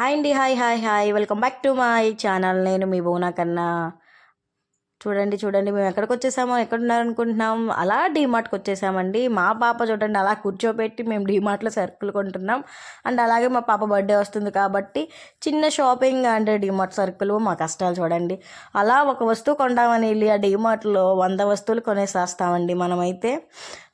Hi అండి hi hi hi welcome back to my channel నేను మీ బోనా కన్నా. చూడండి చూడండి. మేము ఎక్కడికి వచ్చేసామో ఎక్కడున్నారనుకుంటున్నాం అలా డీమార్ట్కి వచ్చేసామండి. మా పాప చూడండి అలా కూర్చోబెట్టి మేము డీమార్ట్లో సరుకులు కొంటున్నాం. అండ్ అలాగే మా పాప బర్త్డే వస్తుంది కాబట్టి చిన్న షాపింగ్ అండ్ డీమార్ట్ సరుకులు మా కష్టాలు చూడండి. అలా ఒక వస్తువు కొంటామని వెళ్ళి ఆ డీమార్ట్లో వంద వస్తువులు కొనేసేస్తామండి మనమైతే.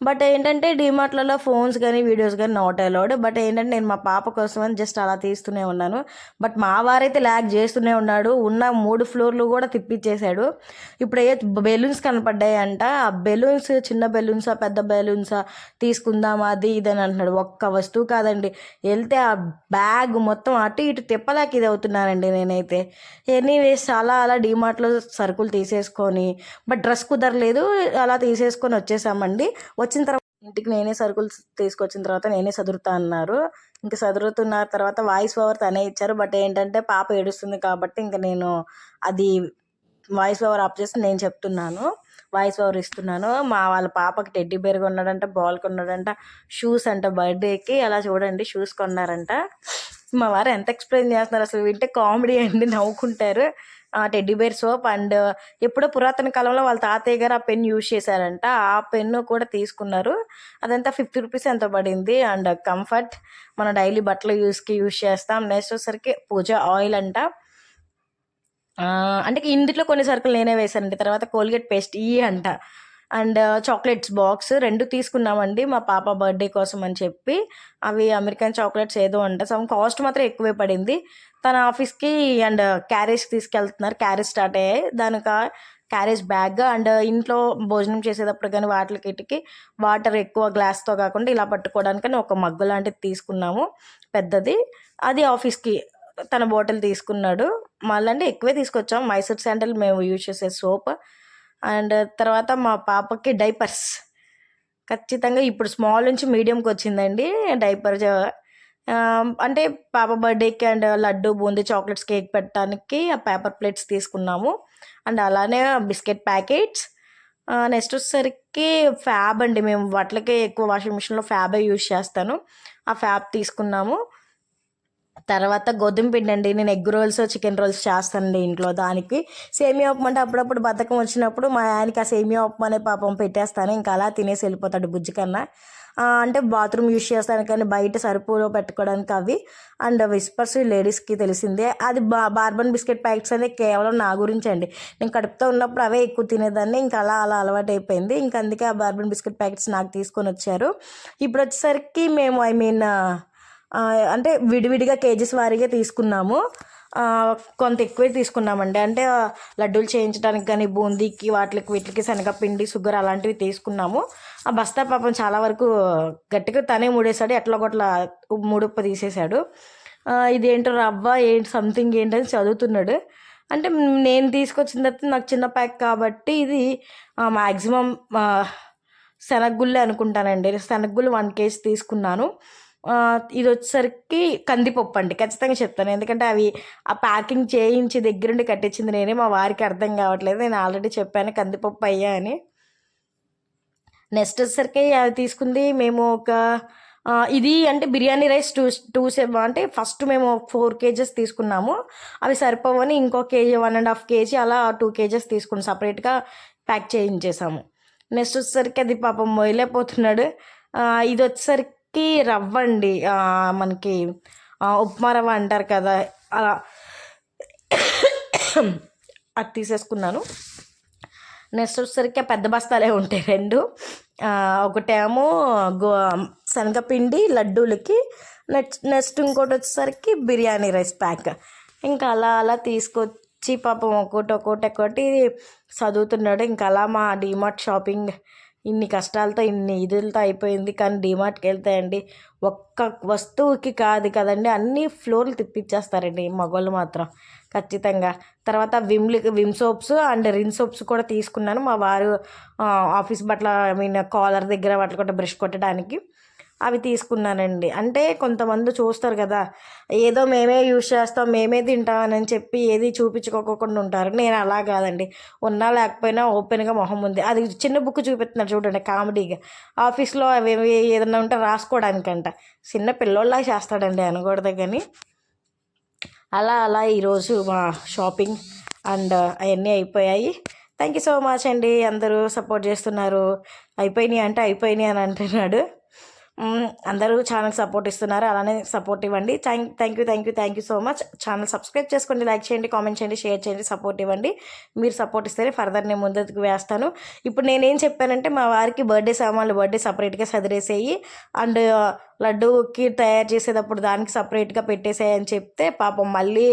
బట్ ఏంటంటే డీమార్ట్లలో ఫోన్స్ కానీ వీడియోస్ కానీ నాట్ అలౌడ్ బట్ ఏంటంటే నేను మా పాప కోసం అని జస్ట్ అలా తీస్తూనే ఉన్నాను. బట్ మా వారైతే ల్యాగ్ చేస్తూనే ఉన్నాడు. ఉన్న మూడు ఫ్లోర్లు కూడా తిప్పిచ్చేసాడు. ఇప్పుడు ఏ బెలూన్స్ అంట ఆ బెలూన్స్ చిన్న బెలూన్సా పెద్ద బెలూన్సా తీసుకుందామా అది ఇది అని అంటున్నాడు. ఒక్క వస్తువు కాదండి. వెళ్తే ఆ బ్యాగ్ మొత్తం అటు ఇటు తిప్పలాకి ఇది అవుతున్నానండి నేనైతే. ఎనీవేస్ అలా అలా డీమార్ట్లో సరుకులు తీసేసుకొని బట్ డ్రెస్ కుదరలేదు. అలా తీసేసుకొని వచ్చేసామండి. వచ్చిన తర్వాత ఇంటికి నేనే సరుకులు తీసుకొచ్చిన తర్వాత నేనే చదువుతా అన్నారు. ఇంకా చదురుతున్న తర్వాత వాయిస్ ఓవర్ తనే ఇచ్చారు. బట్ ఏంటంటే పాప ఏడుస్తుంది కాబట్టి ఇంకా నేను అది వాయిస్ ఓవర్ ఆఫ్ చేసి నేను చెప్తున్నాను. వాయిస్ ఓవర్ ఇస్తున్నాను. మా వాళ్ళ పాపకి టెడ్డీ బేర్ కొన్నాడంట బాల్ కొన్నాడంట షూస్ అంట బర్త్డేకి. అలా చూడండి షూస్ కొన్నారంట. మా వారు ఎంత ఎక్స్ప్లెయిన్ చేస్తున్నారు? అసలు వింటే కామెడీ అండి నవ్వుకుంటారు. టెడ్డీ బేర్ సోప్ అండ్ ఎప్పుడో పురాతన కాలంలో వాళ్ళ తాతయ్య గారు ఆ పెన్ యూజ్ చేశారంట. ఆ పెన్ను కూడా తీసుకున్నారు. అదంతా ఫిఫ్టీ రూపీస్ ఎంత పడింది. అండ్ కంఫర్ట్ మన డైలీ బట్టలు యూస్కి యూజ్ చేస్తాం. నెక్స్ట్ వచ్చేసరికి పూజ ఆయిల్ అంట. అంటే ఇందులో కొన్ని సరుకులు నేనే వేశానండి. తర్వాత కోల్గేట్ పేస్ట్ ఈ అంట. అండ్ చాక్లెట్స్ బాక్స్ రెండు తీసుకున్నామండి మా పాప బర్త్డే కోసం అని చెప్పి. అవి అమెరికన్ చాక్లెట్స్ ఏదో అంట సమ్ కాస్ట్ మాత్రం ఎక్కువే పడింది. తన ఆఫీస్కి అండ్ క్యారేజ్ తీసుకెళ్తున్నారు క్యారేజ్ స్టార్ట్ అయ్యాయి. దానికి క్యారేజ్ బ్యాగ్ అండ్ ఇంట్లో భోజనం చేసేటప్పుడు కానీ వాటికి వాటర్ ఎక్కువ గ్లాస్తో కాకుండా ఇలా పట్టుకోవడానికని ఒక మగ్గు లాంటిది తీసుకున్నాము పెద్దది. అది ఆఫీస్కి తన బాటిల్ తీసుకున్నాడు. మళ్ళీ అంటే ఎక్కువే తీసుకొచ్చాం. మైసూర్ శాండల్ మేము యూజ్ చేసే సోప్. అండ్ తర్వాత మా పాపకి డైపర్స్. ఖచ్చితంగా ఇప్పుడు స్మాల్ నుంచి మీడియంకి వచ్చిందండి డైపర్ అంటే పాప బర్త్డేకి and laddu boondi chocolates cake పెట్టడానికి ఆ పేపర్ ప్లేట్స్ తీసుకున్నాము. అండ్ అలానే బిస్కెట్ ప్యాకెట్స్. నెక్స్ట్ వచ్చేసరికి ఫ్యాబ్ అండి మేము. వాటికి ఎక్కువ వాషింగ్ మిషన్లో ఫ్యాబే యూజ్ చేస్తాను. ఆ ఫ్యాబ్ తీసుకున్నాము. తర్వాత గోధుమ పిండి అండి. నేను ఎగ్ రోల్స్ చికెన్ రోల్స్ చేస్తానండి ఇంట్లో దానికి. సేమియా ఉప్మా అంటే అప్పుడప్పుడు బద్ధకం వచ్చినప్పుడు మా ఆయనకి ఆ సేమియా ఉప్మా అనే పాపం పెట్టేస్తాను. ఇంకా అలా తినేసి వెళ్ళిపోతాడు బుజ్జి కన్నా. అంటే బాత్రూమ్ యూజ్ చేస్తాను కానీ బయట సరుపులో పెట్టుకోవడానికి అవి. అండ్ విస్పర్స్ లేడీస్కి తెలిసిందే. అది బా బార్బన్ బిస్కెట్ ప్యాకెట్స్ అనేది కేవలం నా గురించి అండి. నేను కడుపుతో ఉన్నప్పుడు అవే ఎక్కువ తినేదాన్ని. ఇంకా అలా అలా అలవాటు అయిపోయింది ఇంకా అందుకే ఆ బార్బన్ బిస్కెట్ ప్యాకెట్స్ నాకు తీసుకొని వచ్చారు. ఇప్పుడు వచ్చేసరికి మేము ఐ మీన్ అంటే విడివిడిగా కేజీస్ వారీగా తీసుకున్నాము. కొంత ఎక్కువే తీసుకున్నామండి. అంటే లడ్డూలు చేయించడానికి కానీ బూందీకి వాటికి వీటికి శనగపిండి షుగర్ అలాంటివి తీసుకున్నాము. ఆ బస్తా పాపం చాలా వరకు గట్టిగా తనే మూడేశాడు. ఎట్లా కొట్లా మూడుప్ప తీసేశాడు. ఇదేంటో రవ్వ ఏంటి సంథింగ్ ఏంటని చదువుతున్నాడు. అంటే నేను తీసుకొచ్చిన తర్వాత నాకు చిన్న ప్యాక్ కాబట్టి ఇది మ్యాక్సిమం శనగగుళ్ళే అనుకుంటానండి. శనగగుళ్ళు వన్ కేజీ తీసుకున్నాను. ఇది వచ్చేసరికి కందిపప్పు అండి. ఖచ్చితంగా చెప్తాను. ఎందుకంటే అవి ఆ ప్యాకింగ్ చేయించి దగ్గరుండి కట్టించింది నేనే. మా వారికి అర్థం కావట్లేదు. నేను ఆల్రెడీ చెప్పాను కందిపప్పు అయ్యా అని. నెక్స్ట్ వచ్చేసరికి అవి తీసుకుంది మేము ఒక ఇది అంటే biryani rice two two seven అంటే ఫస్ట్ మేము ఫోర్ కేజెస్ తీసుకున్నాము. అవి సరిపోవని ఇంకో kg one and half kg అలా టూ కేజెస్ తీసుకుని సపరేట్గా ప్యాక్ చేయించేసాము. నెక్స్ట్ వచ్చేసరికి అది పాపం మొయలేకపోతున్నాడు ఇది వచ్చేసరికి రవ్వ అండి మనకి ఉప్మా రవ్వ అంటారు కదా అలా అది తీసేసుకున్నాను. నెక్స్ట్ వచ్చేసరికి ఆ పెద్ద బస్తాలే ఉంటాయి రెండు. ఒకటేమో గో శనగపిండి లడ్డూలకి నెక్స్ట్ నెక్స్ట్ ఇంకోటి వచ్చేసరికి బిర్యానీ రైస్ ప్యాక్. ఇంకా అలా అలా తీసుకొచ్చి పాపం ఒకటి ఒకటి ఒకటి చదువుతున్నాడు. ఇంకా అలా మా డిమార్ట్ షాపింగ్ ఇన్ని కష్టాలతో ఇన్ని ఇదులతో అయిపోయింది. కానీ డిమార్ట్కి వెళ్తాయండి ఒక్క వస్తువుకి కాదు కదండి అన్ని ఫ్లోర్లు తిప్పిచ్చేస్తారండి మగవాళ్ళు మాత్రం ఖచ్చితంగా. తర్వాత విమ్లి Vim soaps and Rin soaps కూడా తీసుకున్నాను మా వారు ఆఫీస్ బట్టల ఐ మీన్ కాలర్ దగ్గర వాటి కూడా బ్రష్ కొట్టడానికి. అవి తీసుకున్నానండి. అంటే కొంతమంది చూస్తారు కదా ఏదో మేమే యూజ్ చేస్తాం మేమే తింటామని చెప్పి ఏది చూపించుకోకుండా ఉంటారు. నేను అలా కాదండి. ఉన్నా లేకపోయినా ఓపెన్గా మొహం ఉంది. అది చిన్న బుక్ చూపిస్తున్నారు చూడండి కామెడీగా. ఆఫీస్లో అవి ఏదైనా ఉంటే రాసుకోవడానికంట. చిన్న పిల్లోళ్ళ చేస్తాడండి అనకూడదు కానీ. అలా అలా ఈరోజు మా షాపింగ్ అండ్ అవన్నీ అయిపోయాయి. థ్యాంక్ యూ సో మచ్ అండి. అందరూ సపోర్ట్ చేస్తున్నారు. అయిపోయినాయి అంటే అయిపోయినాయి అని అంటున్నాడు. అందరూ ఛానల్ సపోర్ట్ ఇస్తున్నారు. అలానే సపోర్ట్ ఇవ్వండి. Thank thank you thank you thank you so much channel subscribe చేసుకోండి లైక్ చేయండి కామెంట్ చేయండి షేర్ చేయండి సపోర్ట్ ఇవ్వండి. మీరు సపోర్ట్ ఇస్తేనే ఫర్దర్ నేను ముందుకు వేస్తాను. ఇప్పుడు నేనేం చెప్పానంటే మా వారికి బర్త్డే సామాన్లు బర్త్డే సపరేట్గా సదిరేసేయి. అండ్ లడ్డూకి తయారు చేసేటప్పుడు దానికి సపరేట్గా పెట్టేసేయని చెప్తే పాపం మళ్ళీ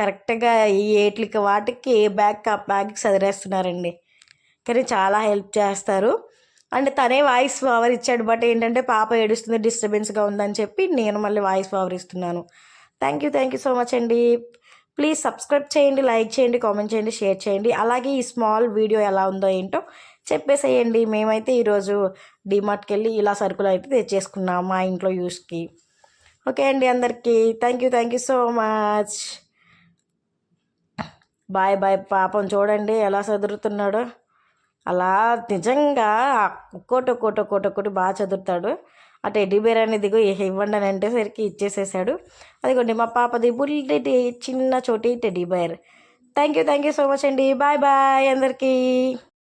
కరెక్ట్గా ఈ ఏట్లకి వాటికి ఏ బ్యాగ్ ఆ బ్యాగ్కి సదిరేస్తున్నారండి. కానీ చాలా హెల్ప్ చేస్తారు. అండ్ తనే వాయిస్ పవర్ ఇచ్చాడు బట్ ఏంటంటే పాప ఏడుస్తుంది డిస్టర్బెన్స్గా ఉందని చెప్పి నేను మళ్ళీ వాయిస్ పవర్ ఇస్తున్నాను. Thank you thank you so much అండి. ప్లీజ్ సబ్స్క్రైబ్ చేయండి లైక్ చేయండి కామెంట్ చేయండి షేర్ చేయండి. అలాగే ఈ స్మాల్ వీడియో ఎలా ఉందో ఏంటో చెప్పేసేయండి. మేమైతే ఈరోజు డిమార్ట్కి వెళ్ళి ఇలా సరుకులు అయితే తెచ్చేసుకున్నాం మా ఇంట్లో యూస్కి ఓకే అండి అందరికీ. Thank you thank you so much bye bye పాపం చూడండి ఎలా చదువుతున్నాడో అలా నిజంగా ఒక్కోటి ఒక్కోటి ఒక్కోటి ఒక్కోటి బాగా చదువుతాడు. ఆ టెడ్డీ బేర్ అనేది ఇవ్వండి అని అంటే సరికి ఇచ్చేసేసాడు. అదిగోండి మా పాపది బుల్లెట్ చిన్న చోటి teddy bear. Thank you thank you so much అండి. బాయ్ బాయ్ అందరికీ.